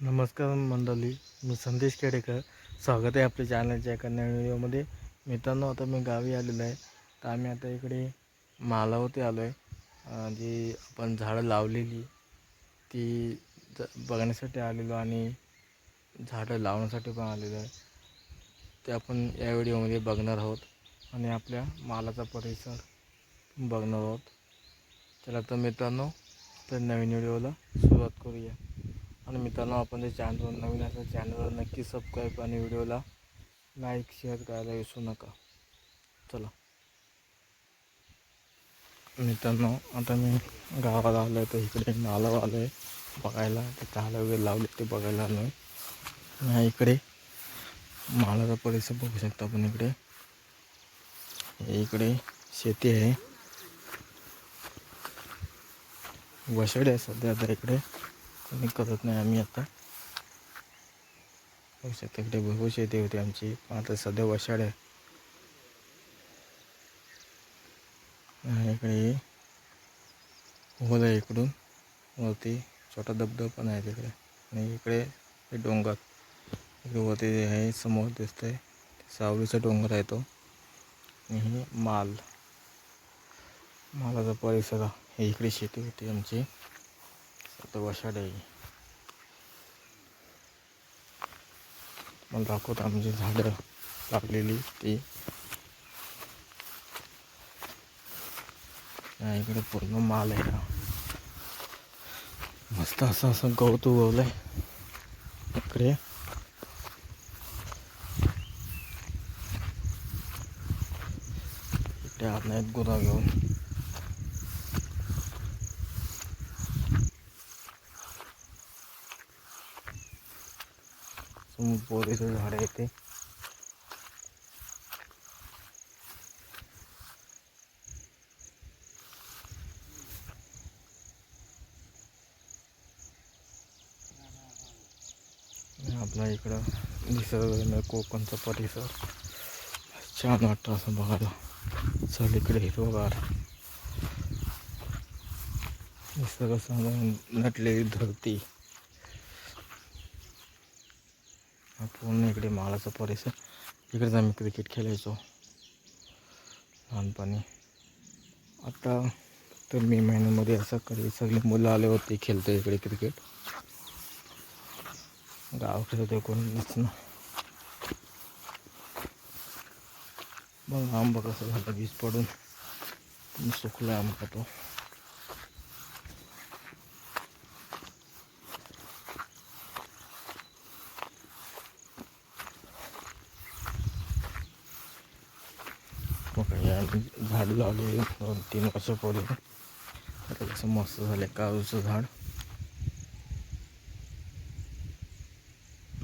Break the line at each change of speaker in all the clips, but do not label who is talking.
नमस्कार मंडळी मी संदेश केडेकर. स्वागत आहे आपल्या चॅनलच्या एका नवीन व्हिडिओमध्ये मित्रांनो आता मी गावी आलेलो आहे. तर आम्ही आता इकडे मालावरती आलो आहे जी आपण झाडं लावलेली ती ज बघण्यासाठी आलेलो आणि झाडं लावण्यासाठी पण आलेलो आहे. ते आपण या व्हिडिओमध्ये बघणार आहोत आणि आपल्या मालाचा परिसर बघणार आहोत. चला तर मित्रांनो तर नवीन व्हिडिओला सुरुवात करूया. आणि मित्रांनो आपण जे चॅनलवर नवीन असेल चॅनलवर नक्की सबस्क्राईब आणि व्हिडिओला लाईक शेअर करायला विसरू नका. चला. मित्रांनो आता मी गावाला आलो आहे तर इकडे नालावर आलो आहे बघायला. ते चाला वगैरे लावले ते बघायला आलो आहे इकडे मालाचा परिसर बघू शकता आपण इकडे. इकडे शेती आहे. वसड आहे सध्या आता इकडे. कोणी करत नाही आम्ही आता. बघू शकता इकडे भरपूर शेती होती आमची. आता सध्या वशाड आहे. आणि इकडे होल आहे इकडून. वरती छोटा धबधबा पण आहे तिकडे. आणि इकडे हे डोंगर. इकडे वरती आहे समोर दिसतंय. सावलीचा डोंगर आहे तो. आणि हे माल. मालाचा परिसर हे इकडे शेती होती आमची. आता वशाड आहे मला दाखवत आमची झाडं लागलेली ती. इकडे पूर्ण माल आहे हा. मस्त असं असं गवत उगवलंय. इकडे. इकडे आत नाहीत गुरा घेऊन समोर पोरीचं झाड आहे ते. आपला इकडं निसर्ग कोकणचा परिसर. छान वाटतं असं बघायला. चल इकडे हिरवगार निसर्ग सांगून नटलेली धरती हा पूर्ण इकडे माळाचा परिसर. इकडेच आम्ही क्रिकेट खेळायचो. लहानपणी. आता तर मे महिन्यामध्ये असं कधी सगळे मुलं आले होते खेळतो इकडे क्रिकेट गावाकडे ते कोणीच ना. मग आंबा कसं झालं वीज पडून. सुकला आंबा तो झाड लावले दोन तीन वर्षापूर्वी आता कसं मस्त झालं काजूचं झाड.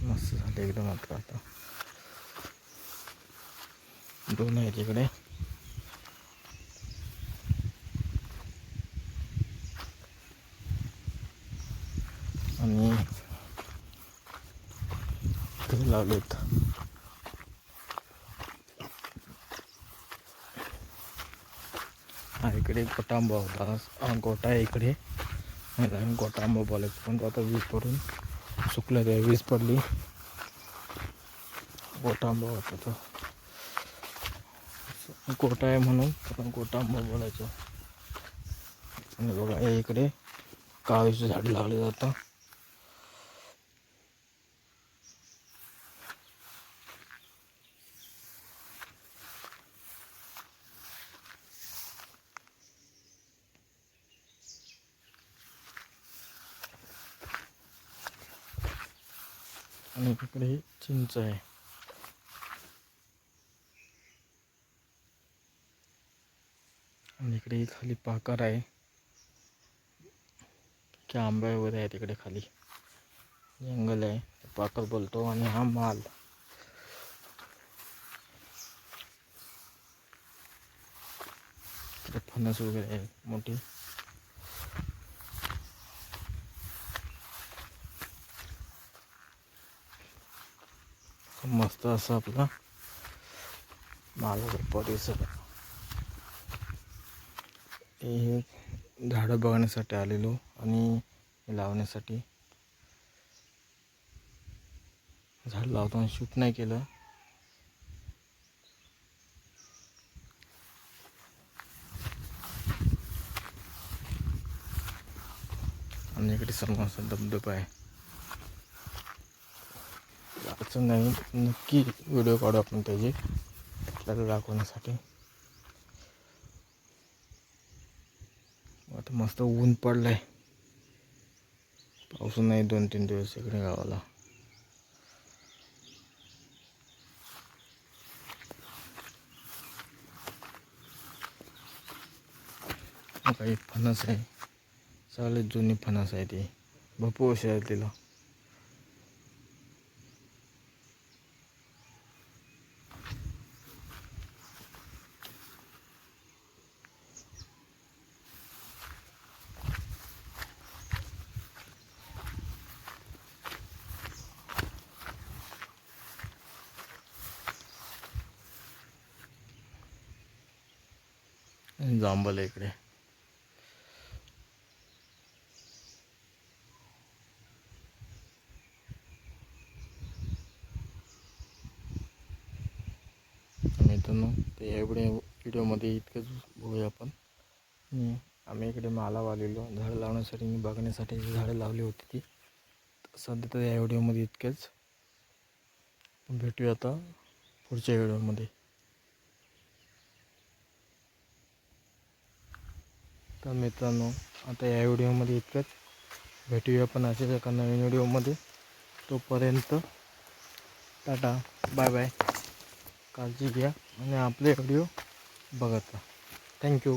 मस्त झालं एकदम आता आता. दोन आहे तिकडे आणि लावलेत हा इकडे गोटा आंबा होता गोटा आहे इकडे. आणि आम्ही गोटा आंबा बोलायचो पण तो आता वीज पडून सुकलं ते वीज पडली. गोटा आंबा होता तो. गोटा आहे म्हणून आपण गोटा आंबा बोलायचो. आणि बघा इकडे काळीचं झाड लावले जातं आणि तिकडे चिंच आहे. आणि इकडे खाली पाकर आहे. की आंबे वगैरे आहे तिकडे खाली. जंगल आहे. पाकर बोलतो हा माल. इकडे फणस वगैरे आहे, मोठी. मस्त असं आपला मालाचा परिसर. हे झाडं बघण्यासाठी आलेलो आणि लावण्यासाठी झाड लावताना शूट नाही केलं. आणि इकडे समोर असा धबधबा आहे. अडचण नाही नक्की व्हिडिओ काढू आपण त्याची. आपल्याला दाखवण्यासाठी. आता मस्त ऊन पडलंय. पाऊस नाही दोन तीन दिवस इकडे गावाला. काही फणस आहे. सगळे जुनी फणस आहे ती. भरपूर वर्ष आहे तिला. आहे इकडे. मित्रांनो तर या व्हिडिओ व्हिडिओमध्ये इतकंच बघूया आपण. आम्ही इकडे माला वालेलो झाडं लावण्यासाठी मी बघण्यासाठी झाडं लावली होती ती. सध्या तर या व्हिडिओमध्ये इतकेच. भेटूया आता पुढच्या व्हिडिओमध्ये. तर मित्रांनो आता या व्हिडिओमध्ये इतकंच. भेटूया पण असेच एका नवीन व्हिडिओमध्ये. तोपर्यंत टाटा बाय बाय. काळजी घ्या आणि आपले व्हिडिओ बघत राहा. थँक्यू.